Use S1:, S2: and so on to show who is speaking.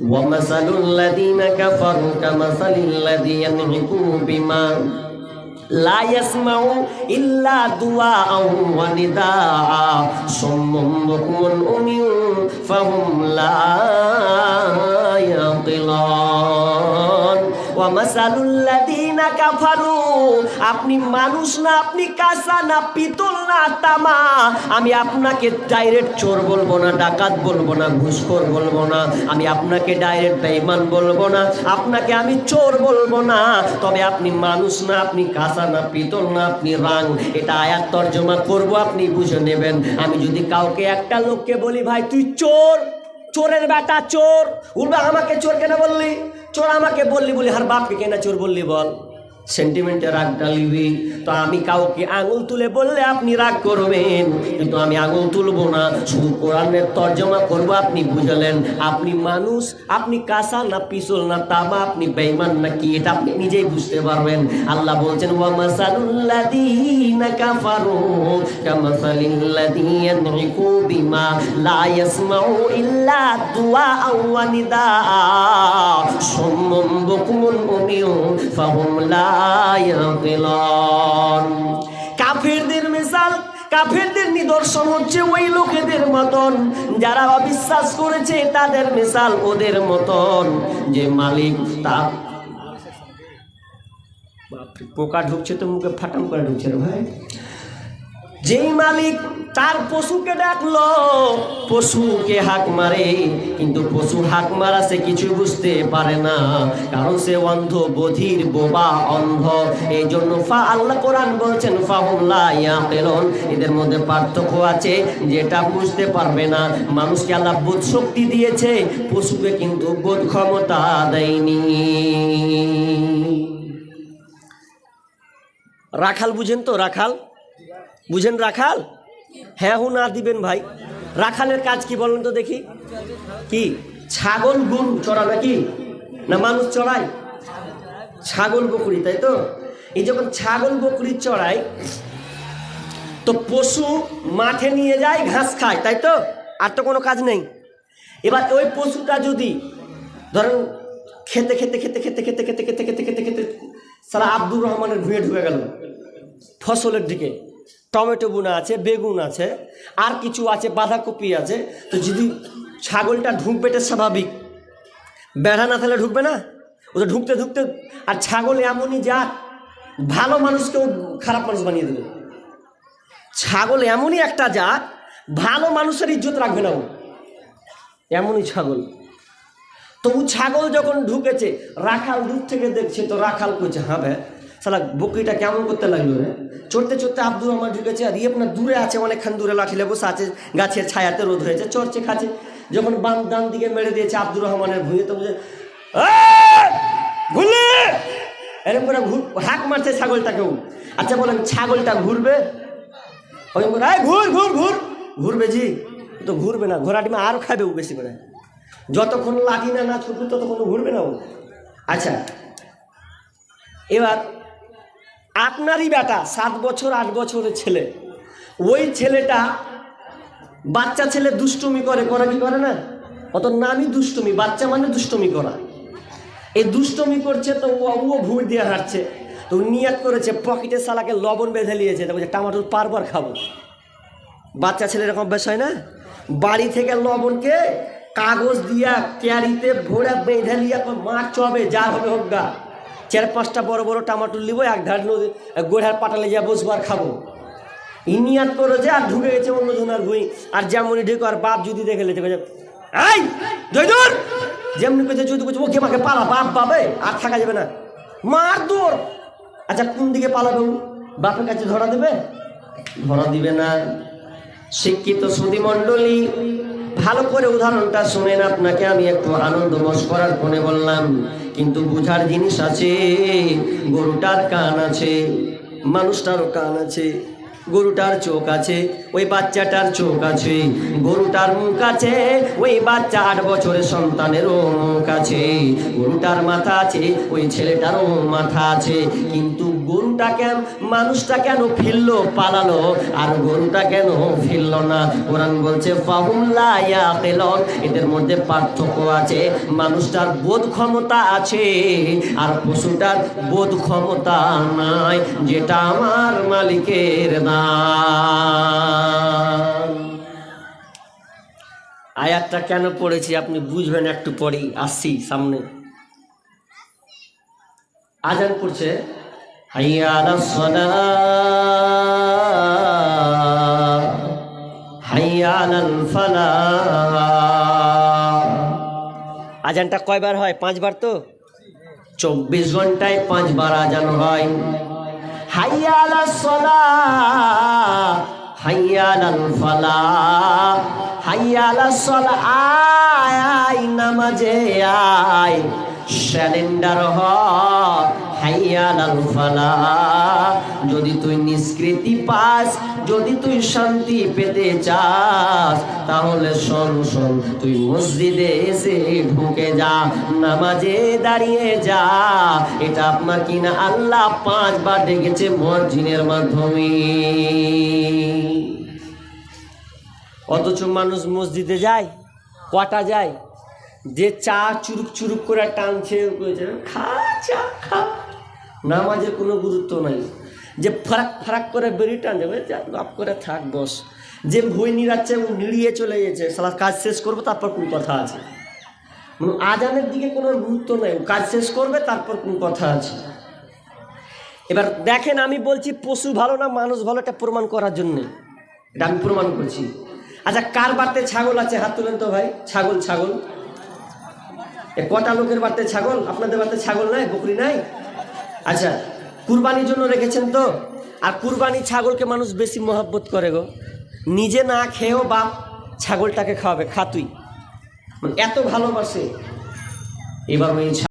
S1: ومثل الذين كفروا كمثل الذي ينعق بما لا يسمع إلا دعاء ونداء. صم بكم أمي فهم لا আপনি মানুষ না, আপনি কাসা না, পিতল না, তামা। আমি আপনাকে ডাইরেক্ট চোর বলব না, ডাকাত বলব না, ঘুষখোর বলব না, আমি আপনাকে ডাইরেক্ট বেইমান বলব না, আপনাকে আমি চোর বলব না। তবে আপনি মানুষ না, আপনি কাসা না, পিতল না, আপনি রাং। এটা আয়াত তর্জমা করব, আপনি বুঝে নেবেন। আমি যদি কাউকে একটা লোককে বলি, ভাই, তুই চোর! চোরের বেটা চোর। উল্টা আমাকে চোর কেনা বললি? চোর আমাকে বললি বলি আর বাপকে কেনা চোর বললি বল? সেন্টিমেন্টে রাগ ডালিবি তো আমি কাউকে আঙুল তুলে বললে আপনি রাগ করবেন। কিন্তু আমি আঙুল তুলবো না, শুধু কোরআনের তর্জমা করব, আপনি বুঝলেন? আপনি মানুষ, আপনি কাঁসা না পিছল না তামা, আপনি বেইমান না কি? এটা আপনি নিজেই বুঝতে পারবেন। আল্লাহ বলছেন ওয়া মাসালুল্লাযীনা কাফারু কামাসালিল্লাযী ইয়ানইকু বিমা লা ইয়াসমাউ ইল্লা দুআআ ওয়া নিদাআ সুম্মুম বুকুমুন উমিয়ুন ফাহুম লা কাফিরদের মিসাল কাফেরদের নিদর্শন হচ্ছে ওই লোকেদের মতন। যারা অবিশ্বাস করেছে তাদের মিসাল ওদের মতন। যে মালিক তা পোকা ঢুকছে তো মুখে ফাটাম করে ঢুকছে ভাই। যেই মালিক তার পশুকে ডাকলো, পশুকে হাক মারে। কিন্তু পশু হাক মারা সে কিছু বুঝতে পারে না, কারণ সে অন্ধ, বধির, বোবা, অন্ধ। এই জন্য ফা, আল্লাহ কোরআন বলছেন ইয়াকিলুন এদের মধ্যে পার্থক্য আছে, যেটা বুঝতে পারবে না। মানুষকে আল্লাহ বোধ শক্তি দিয়েছে, পশুকে কিন্তু বোধ ক্ষমতা দেয়নি। রাখাল বুঝেন তো, রাখাল? বুঝেন রাখাল হ্যাঁ হু না দিবেন ভাই রাখালের কাজ কি বলেন তো দেখি কি ছাগল গরু চড়া নাকি না মানুষ চড়ায় ছাগল বকরি তাই তো এই যখন ছাগল বকরি চড়ায় তো পশু মাঠে নিয়ে যায় ঘাস খায় তাই তো আর তো কোনো কাজ নেই এবার ওই পশুটা যদি ধরেন খেতে খেতে খেতে খেতে খেতে খেতে খেতে খেতে খেতে খেতে সারা আব্দুর রহমানের ভুঁয়ে ঢুকে গেল ফসলের দিকে টমেটো বুনা আছে, বেগুন আছে, আর কিছু আছে, বাঁধাকপি আছে। তো যদি ছাগলটা ঢুকবে এটা স্বাভাবিক। বেড়া না তাহলে ঢুকবে না? ওটা ঢুকতে ঢুকতে, আর ছাগল এমনই জাত ভালো মানুষকেও খারাপ মানুষ বানিয়ে দেবে। ছাগল এমনই একটা জাত, ভালো মানুষের ইজ্জত রাখবে না ও। এমনই ছাগল। তবু ছাগল যখন ঢুকেছে, রাখাল দূর থেকে দেখছে, তো রাখাল করছে হ্যাঁ ভাই সালা বকরিটা কেমন করতে লাগল রে? চড়তে চড়তে আব্দুর রহমান ঢুকেছে আর ইয়ে আপনার দূরে আছে অনেকক্ষণ দূরে লাঠিলে বসে আছে গাছের ছায়াতে রোদ হয়েছে, চড়ছে, খাচ্ছে। যখন বাম, ডান দিকে মেরে দিয়েছে আব্দুর রহমানের ভুঁয়ে তো বুঝে ঘুরলে এরকম করে ঘুর, হাঁক মারছে ছাগলটাকেও। আচ্ছা বলেন, ছাগলটা ঘুরবে? ওই ঘুর ঘুর ঘুর! ঘুরবে জি তো ঘুরবে না ঘোড়া ডিমা আরও খাবে ও বেশি করে। যতক্ষণ লাঠি না না ছুটবে, ততক্ষণ ঘুরবে না ও। আচ্ছা এবার আপনারই বেটা, সাত বছর, আট বছরের ছেলে। ওই ছেলেটা বাচ্চা ছেলে দুষ্টুমি করে করে কি করে না? অত নামই দুষ্টুমি, বাচ্চা মানে দুষ্টুমি করা। এই দুষ্টমি করছে তো ও ভুঁড় দিয়ে হাঁটছে। তো নিয়াত করেছে, পকেটে সালাকে লবণ বেঁধে নিয়েছে। তো বলছে, টমাটোর পারবার খাব। বাচ্চা ছেলে এরকম অভ্যাস হয় না? বাড়ি থেকে লবণকে কাগজ দিয়া ক্যারিতে ভরে বেঁধে লিয়া মাছ চবে যা হবে হোক গা। চার পাঁচটা বড় বড় টমাটোর লিবো এক ধার গোড়ার পাটালে যা বসবার খাব। ইনিয়াত করে যে আর ঢুকে গেছে অন্য জনের ভুঁই, আর যেমনই ঢুকে আর বাপ যদি দেখে লেছে যেমনি কইছে, যদি কইছে, ওকে মাকে পালা, বাপ পাবে আর থাকা যাবে না। মার দৌড়! আচ্ছা কোন দিকে পালাবে? বাপের কাছে ধরা দেবে? ধরা দিবে না। শিক্ষিত সুদী মণ্ডলী ভালো করে উদাহরণটা শুনেন আপনাকে, আমি একটু আনন্দ মশ করার ফোনে বললাম। কিন্তু বুঝার জিনিস আছে, গরুটার কান আছে মানুষটারও কান আছে, গরুটার চোখ আছে, ওই বাচ্চাটার চোখ আছে, গরুটার মুখ আছে, ওই বাচ্চা আট বছরের সন্তানেরও মুখ আছে, গরুটার মাথা আছে, ওই ছেলেটারও মাথা আছে, কিন্তু গরুটা কেন, মানুষটা কেন ফিরলো, পালালো, আর গরুটা কেন ফিরলো না? কোরআন বলছে এদের মধ্যে পার্থক্য আছে, মানুষটার বোধ ক্ষমতা আছে, আর পশুটার বোধ ক্ষমতা নাই, যেটা আমার মালিকের দান আয়াতটা কেন পড়েছি আপনি বুঝবেন একটু পরেই, আসছি সামনে। আজান পড়ছে হাইয়া আলাস সালাহ হাইয়া আলাল ফালাহ আজানটা কয়বার হয়? পাঁচবার তো? চব্বিশ ঘন্টায় পাঁচবার আজান হয়। হাইয়া আলাস সালাহ হাইয়া আলাল ফালাহ হাইয়া সালাহ আয় আয় নামাজে আয়। স্যালেন্ডার হ হাইয়াল আল ফালাহ যদি তুই নিষ্কৃতি পাস, যদি তুই শান্তি পেতে চাস, তাহলে শোন শোন, তুই মসজিদে এসে ঢুকে যা, নামাজে দাঁড়িয়ে যা। এটা আপনার কিনা আল্লাহ পাঁচবার ডেকেছে মসজিদের মাধ্যমে। অথচ মানুষ মসজিদে যায়, কটা যায়? যে চা চুরুক চুরুক করে টানছে খা চা, খা। নামাজের কোনো গুরুত্ব নাই। যে ফারাক ফারাক করে বেরিয়ে টান যাবে যা করে থাক বস। যে ভুই নিড়াচ্ছে ও নিড়িয়ে চলে গেছে সালা কাজ শেষ করব, তারপর কোন কথা আছে? মানে আজানের দিকে কোনো গুরুত্ব নেই কাজ শেষ করবে, তারপর কোন কথা আছে? এবার দেখেন, আমি বলছি, পশু ভালো না, মানুষ ভালো, এটা প্রমাণ করার জন্য। এটা আমি প্রমাণ করছি। আচ্ছা কার বাড়িতে ছাগল আছে? হাত তুলেন তো ভাই, ছাগল ছাগল। এ কটা লোকের বাড়িতে ছাগল? আপনাদের বাড়িতে ছাগল নাই, বকরি নাই? আচ্ছা কুরবানির জন্য রেখেছেন তো? আর কুরবানি ছাগলকে মানুষ বেশি মহাব্বত করে গো। নিজে না খেয়েও বাপ ছাগলটাকে খাওয়াবে, খা তুই। মানে এত ভালোবাসে। এবার ওই